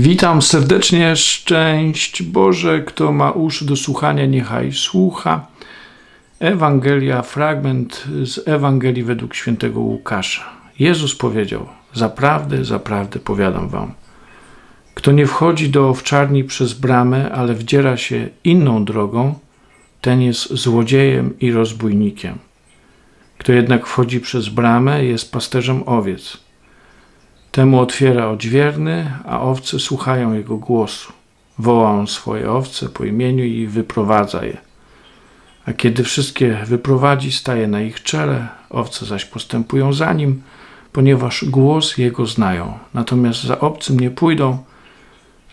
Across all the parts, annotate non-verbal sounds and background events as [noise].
Witam serdecznie, szczęść Boże, kto ma uszy do słuchania, niechaj słucha. Ewangelia, fragment z Ewangelii według świętego Łukasza. Jezus powiedział: Zaprawdę, zaprawdę powiadam wam. Kto nie wchodzi do owczarni przez bramę, ale wdziera się inną drogą, ten jest złodziejem i rozbójnikiem. Kto jednak wchodzi przez bramę, jest pasterzem owiec. Temu otwiera odźwierny, a owce słuchają jego głosu. Woła on swoje owce po imieniu i wyprowadza je. A kiedy wszystkie wyprowadzi, staje na ich czele, owce zaś postępują za nim, ponieważ głos jego znają. Natomiast za obcym nie pójdą,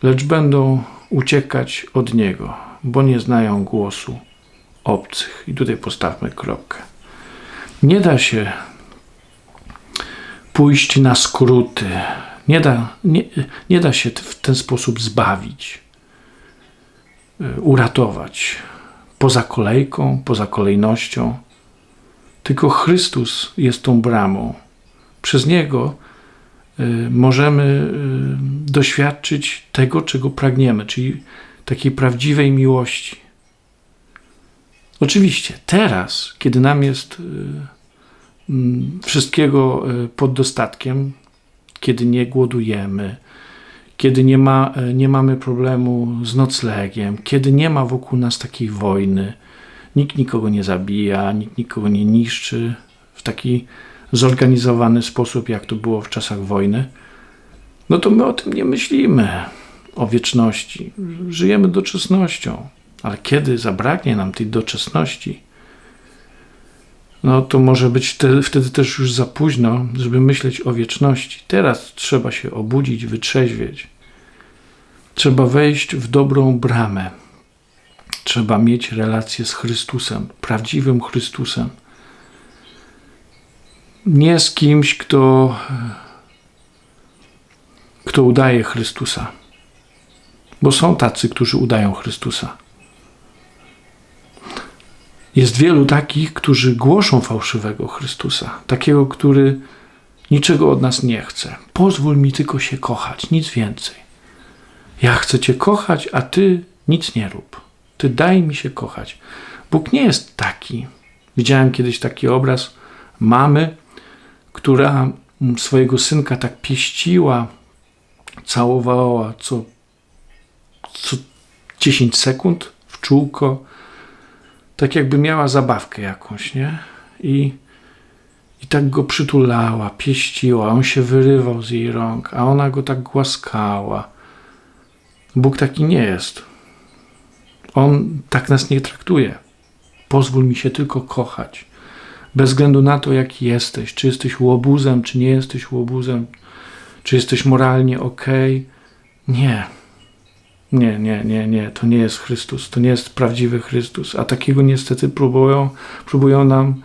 lecz będą uciekać od niego, bo nie znają głosu obcych. I tutaj postawmy kropkę. Nie da się pójść na skróty. Nie da, nie, nie da się w ten sposób zbawić, y, uratować poza kolejką, poza kolejnością. Tylko Chrystus jest tą bramą. Przez Niego y, możemy y, doświadczyć tego, czego pragniemy, czyli takiej prawdziwej miłości. Oczywiście, teraz, kiedy nam jest wszystkiego e, pod dostatkiem, kiedy nie głodujemy, kiedy nie, ma, e, nie mamy problemu z noclegiem, kiedy nie ma wokół nas takiej wojny, nikt nikogo nie zabija, nikt nikogo nie niszczy w taki zorganizowany sposób, jak to było w czasach wojny, no to my o tym nie myślimy, o wieczności. Żyjemy doczesnością, ale kiedy zabraknie nam tej doczesności, no to może być wtedy, wtedy też już za późno, żeby myśleć o wieczności. Teraz trzeba się obudzić, wytrzeźwieć. Trzeba wejść w dobrą bramę. Trzeba mieć relację z Chrystusem, prawdziwym Chrystusem. Nie z kimś, kto, kto udaje Chrystusa. Bo są tacy, którzy udają Chrystusa. Jest wielu takich, którzy głoszą fałszywego Chrystusa, takiego, który niczego od nas nie chce. Pozwól mi tylko się kochać, nic więcej. Ja chcę Cię kochać, a Ty nic nie rób. Ty daj mi się kochać. Bóg nie jest taki. Widziałem kiedyś taki obraz mamy, która swojego synka tak pieściła, całowała co, co 10 sekund w czółko tak jakby miała zabawkę jakąś, nie? I, i tak go przytulała, pieściła, on się wyrywał z jej rąk, a ona go tak głaskała. Bóg taki nie jest. On tak nas nie traktuje. Pozwól mi się tylko kochać. Bez względu na to, jaki jesteś, czy jesteś łobuzem, czy nie jesteś łobuzem, czy jesteś moralnie ok. Nie. Nie, nie, nie, nie, to nie jest Chrystus, to nie jest prawdziwy Chrystus, a takiego niestety próbują, próbują nam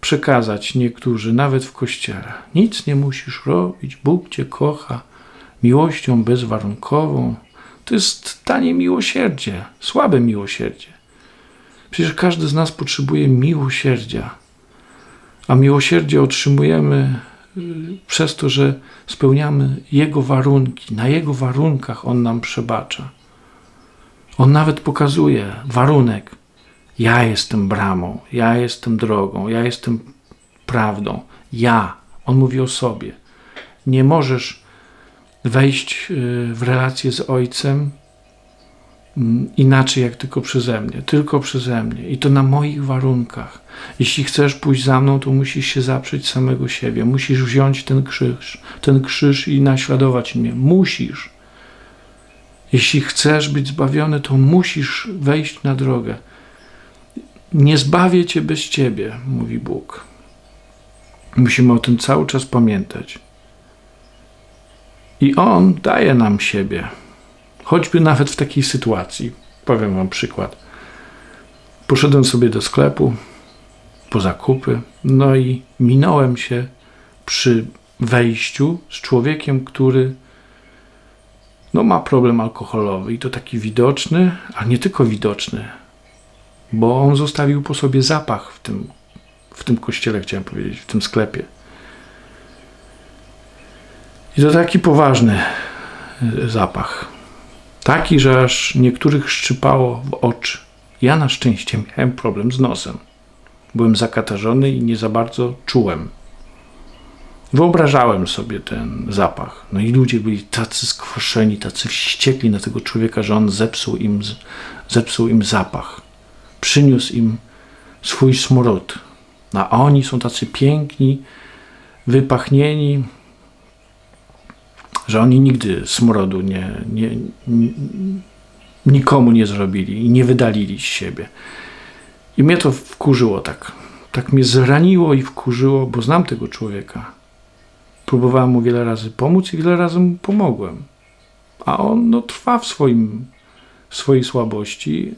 przekazać niektórzy, nawet w kościele. Nic nie musisz robić, Bóg cię kocha miłością bezwarunkową. To jest tanie miłosierdzie, słabe miłosierdzie. Przecież każdy z nas potrzebuje miłosierdzia, a miłosierdzie otrzymujemy y, przez to, że spełniamy Jego warunki. Na Jego warunkach On nam przebacza. On nawet pokazuje warunek. Ja jestem bramą, ja jestem drogą, ja jestem prawdą. Ja. On mówi o sobie. Nie możesz wejść y, w relację z Ojcem mm, inaczej jak tylko przeze mnie, tylko przeze mnie i to na moich warunkach. Jeśli chcesz pójść za mną, to musisz się zaprzeć samego siebie, musisz wziąć ten krzyż, ten krzyż i naśladować mnie. Musisz. Jeśli chcesz być zbawiony, to musisz wejść na drogę. Nie zbawię cię bez ciebie, mówi Bóg. Musimy o tym cały czas pamiętać. I On daje nam siebie, choćby nawet w takiej sytuacji. Powiem Wam przykład. Poszedłem sobie do sklepu po zakupy, no i minąłem się przy wejściu z człowiekiem, który no ma problem alkoholowy i to taki widoczny, ale nie tylko widoczny, bo on zostawił po sobie zapach w tym, w tym kościele, chciałem powiedzieć, w tym sklepie. I to taki poważny, e, zapach. Taki, że aż niektórych szczypało w oczy. Ja na szczęście miałem problem z nosem. Byłem zakatarzony i nie za bardzo czułem. Wyobrażałem sobie ten zapach. No i ludzie byli tacy skwoszeni, tacy wściekli na tego człowieka, że on zepsuł im, zepsuł im zapach. Przyniósł im swój smród. A oni są tacy piękni, wypachnieni, że oni nigdy smrodu nie, nie, nie nikomu nie zrobili i nie wydalili z siebie. I mnie to wkurzyło tak. Tak mnie zraniło i wkurzyło, bo znam tego człowieka. Próbowałem mu wiele razy pomóc i wiele razy mu pomogłem. A on no, trwa w swoim, w swojej słabości,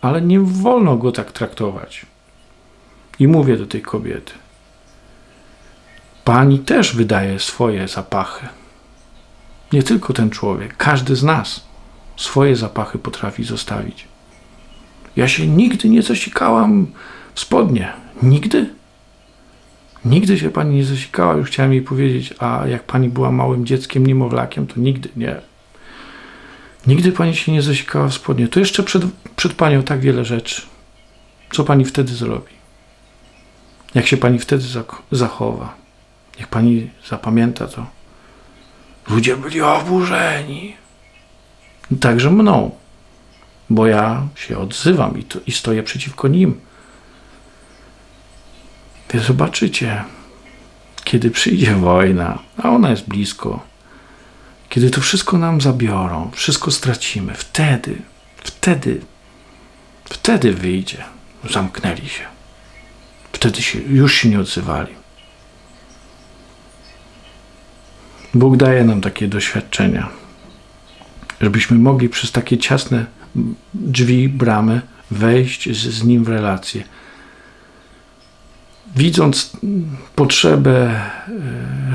ale nie wolno go tak traktować. I mówię do tej kobiety: Pani też wydaje swoje zapachy. Nie tylko ten człowiek, każdy z nas swoje zapachy potrafi zostawić. Ja się nigdy nie zasikałam w spodnie. Nigdy. Nigdy się pani nie zasikała, już chciałem jej powiedzieć, a jak pani była małym dzieckiem, niemowlakiem, to nigdy nie. Nigdy pani się nie zasikała w spodnie. To jeszcze przed, przed panią tak wiele rzeczy. Co pani wtedy zrobi? Jak się pani wtedy zachowa? Niech pani zapamięta to. Ludzie byli oburzeni. Także mną, bo ja się odzywam i, to, i stoję przeciwko nim. Wy zobaczycie, kiedy przyjdzie wojna, a ona jest blisko, kiedy to wszystko nam zabiorą, wszystko stracimy, wtedy, wtedy, wtedy wyjdzie. Zamknęli się. Wtedy się, już się nie odzywali. Bóg daje nam takie doświadczenia, żebyśmy mogli przez takie ciasne drzwi, bramy wejść z, z Nim w relację. Widząc potrzebę e,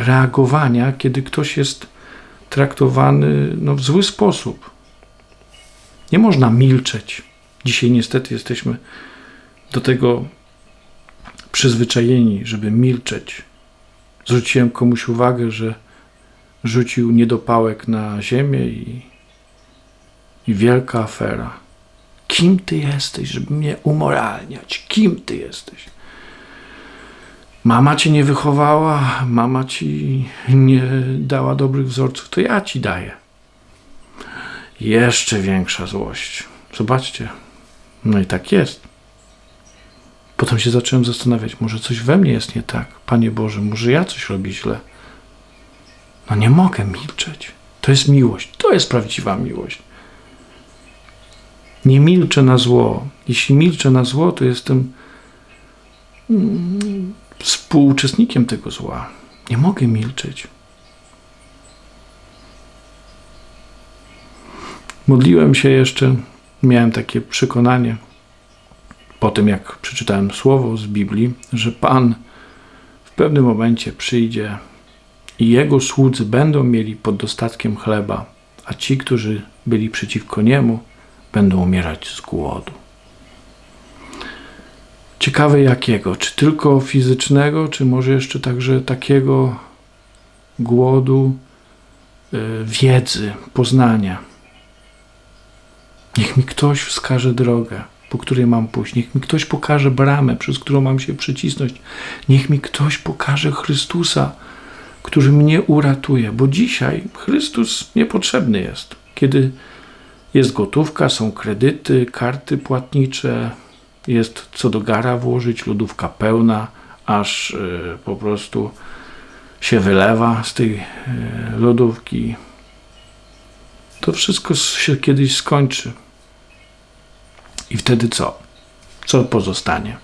reagowania, kiedy ktoś jest traktowany no, w zły sposób. Nie można milczeć. Dzisiaj niestety jesteśmy do tego przyzwyczajeni, żeby milczeć. Zwróciłem komuś uwagę, że rzucił niedopałek na ziemię i, i wielka afera. Kim ty jesteś, żeby mnie umoralniać? Kim ty jesteś? Mama cię nie wychowała, mama ci nie dała dobrych wzorców, to ja ci daję. Jeszcze większa złość. Zobaczcie. No i tak jest. Potem się zacząłem zastanawiać, może coś we mnie jest nie tak. Panie Boże, może ja coś robię źle. No nie mogę milczeć. To jest miłość. To jest prawdziwa miłość. Nie milczę na zło. Jeśli milczę na zło, to jestem mm, współuczestnikiem tego zła. Nie mogę milczeć. Modliłem się jeszcze, miałem takie przekonanie, po tym jak przeczytałem słowo z Biblii, że Pan w pewnym momencie przyjdzie i jego słudzy będą mieli pod dostatkiem chleba, a ci, którzy byli przeciwko niemu, będą umierać z głodu. Ciekawe jakiego? Czy tylko fizycznego, czy może jeszcze także takiego głodu y, wiedzy, poznania? Niech mi ktoś wskaże drogę, po której mam pójść. Niech mi ktoś pokaże bramę, przez którą mam się przycisnąć. Niech mi ktoś pokaże Chrystusa, który mnie uratuje, bo dzisiaj Chrystus niepotrzebny jest. Kiedy jest gotówka, są kredyty, karty płatnicze, jest co do gara włożyć, lodówka pełna, aż y, po prostu się wylewa z tej y, lodówki. To wszystko się kiedyś skończy. I wtedy co? Co pozostanie?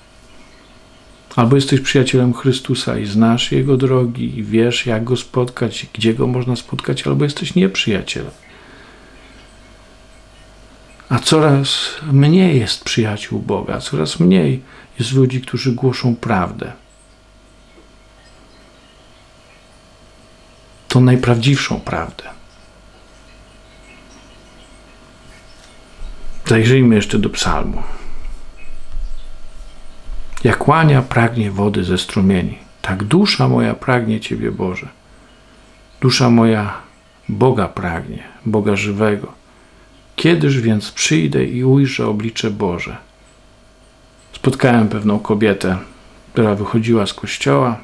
Albo jesteś przyjacielem Chrystusa i znasz Jego drogi i wiesz, jak Go spotkać, gdzie Go można spotkać, albo jesteś nieprzyjacielem. A coraz mniej jest przyjaciół Boga, coraz mniej jest ludzi, którzy głoszą prawdę. Tą najprawdziwszą prawdę. Zajrzyjmy jeszcze do psalmu. Jak łania pragnie wody ze strumieni, tak dusza moja pragnie Ciebie, Boże. Dusza moja Boga pragnie, Boga żywego. Kiedyż więc przyjdę i ujrzę oblicze Boże? Spotkałem pewną kobietę, która wychodziła z kościoła.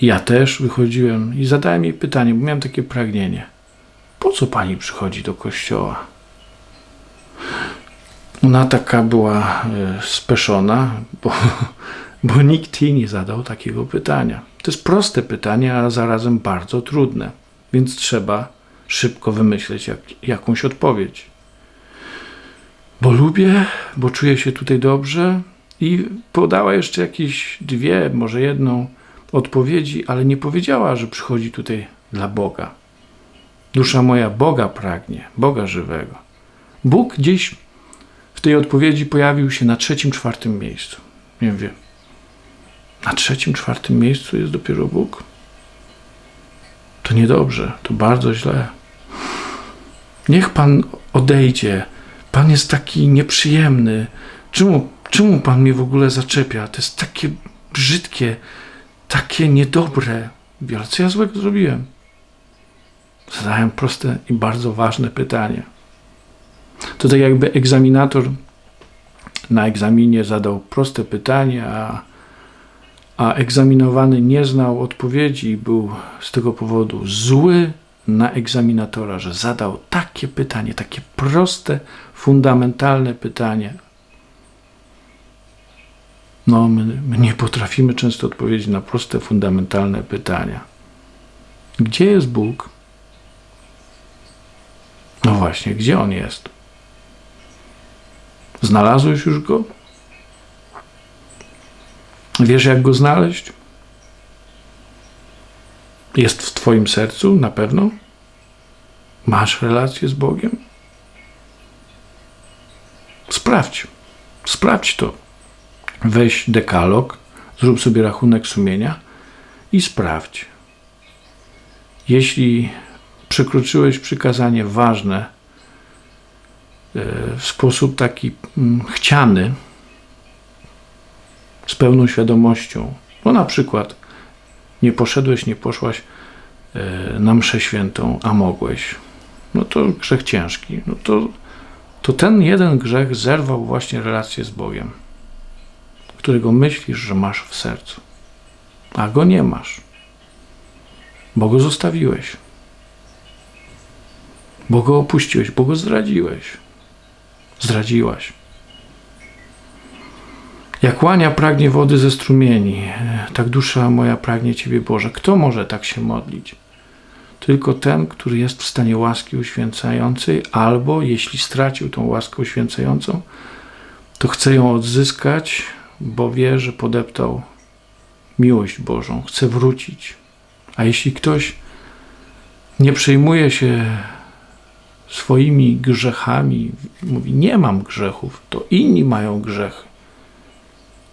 Ja też wychodziłem i zadałem jej pytanie, bo miałem takie pragnienie. Po co pani przychodzi do kościoła? Ona taka była e, speszona, bo, [laughs] bo nikt jej nie zadał takiego pytania. To jest proste pytanie, a zarazem bardzo trudne, więc trzeba szybko wymyśleć jak, jakąś odpowiedź. Bo lubię, bo czuję się tutaj dobrze i podała jeszcze jakieś dwie, może jedną odpowiedzi, ale nie powiedziała, że przychodzi tutaj dla Boga. Dusza moja Boga pragnie, Boga żywego. Bóg gdzieś w tej odpowiedzi pojawił się na trzecim, czwartym miejscu. Nie wiem, na trzecim, czwartym miejscu jest dopiero Bóg? To niedobrze, to bardzo źle. Niech Pan odejdzie. Pan jest taki nieprzyjemny. Czemu, czemu Pan mnie w ogóle zaczepia? To jest takie brzydkie, takie niedobre. Ale co ja złego zrobiłem? Zadałem proste i bardzo ważne pytanie. To tak jakby egzaminator na egzaminie zadał proste pytanie, a, a egzaminowany nie znał odpowiedzi i był z tego powodu zły na egzaminatora, że zadał takie pytanie, takie proste, fundamentalne pytanie. No, my, my nie potrafimy często odpowiedzieć na proste, fundamentalne pytania. Gdzie jest Bóg? No właśnie, gdzie on jest? Znalazłeś już go? Wiesz, jak go znaleźć? Jest w Twoim sercu na pewno? Masz relację z Bogiem? Sprawdź. Sprawdź to. Weź dekalog, zrób sobie rachunek sumienia i sprawdź. Jeśli przekroczyłeś przykazanie ważne e, w sposób taki mm, chciany, z pełną świadomością, no na przykład nie poszedłeś, nie poszłaś e, na mszę świętą, a mogłeś, no to grzech ciężki. No to, to ten jeden grzech zerwał właśnie relację z Bogiem, którego myślisz, że masz w sercu, a go nie masz, bo go zostawiłeś, bo go opuściłeś, bo go zdradziłeś, zdradziłaś. Jak łania pragnie wody ze strumieni, tak dusza moja pragnie Ciebie Boże. Kto może tak się modlić? Tylko ten, który jest w stanie łaski uświęcającej, albo jeśli stracił tą łaskę uświęcającą, to chce ją odzyskać, bo wie, że podeptał miłość Bożą, chce wrócić. A jeśli ktoś nie przejmuje się swoimi grzechami, mówi: Nie mam grzechów, to inni mają grzechy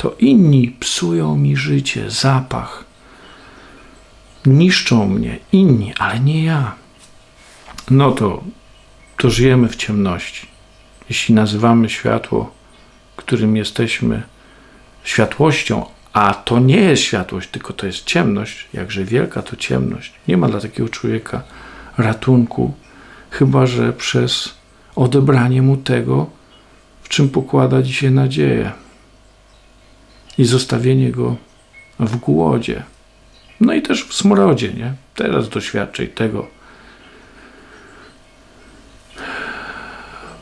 to inni psują mi życie, zapach. Niszczą mnie inni, ale nie ja. No to, to żyjemy w ciemności. Jeśli nazywamy światło, którym jesteśmy, światłością, a to nie jest światłość, tylko to jest ciemność, jakże wielka to ciemność. Nie ma dla takiego człowieka ratunku, chyba że przez odebranie mu tego, w czym pokłada dzisiaj nadzieję i zostawienie go w głodzie. No i też w smrodzie, nie? Teraz doświadczaj tego,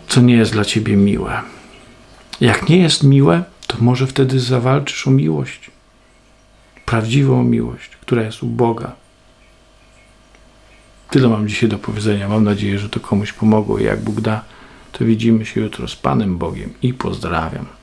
co nie jest dla ciebie miłe. Jak nie jest miłe, to może wtedy zawalczysz o miłość. Prawdziwą miłość, która jest u Boga. Tyle mam dzisiaj do powiedzenia. Mam nadzieję, że to komuś pomogło. Jak Bóg da, to widzimy się jutro z Panem Bogiem i pozdrawiam.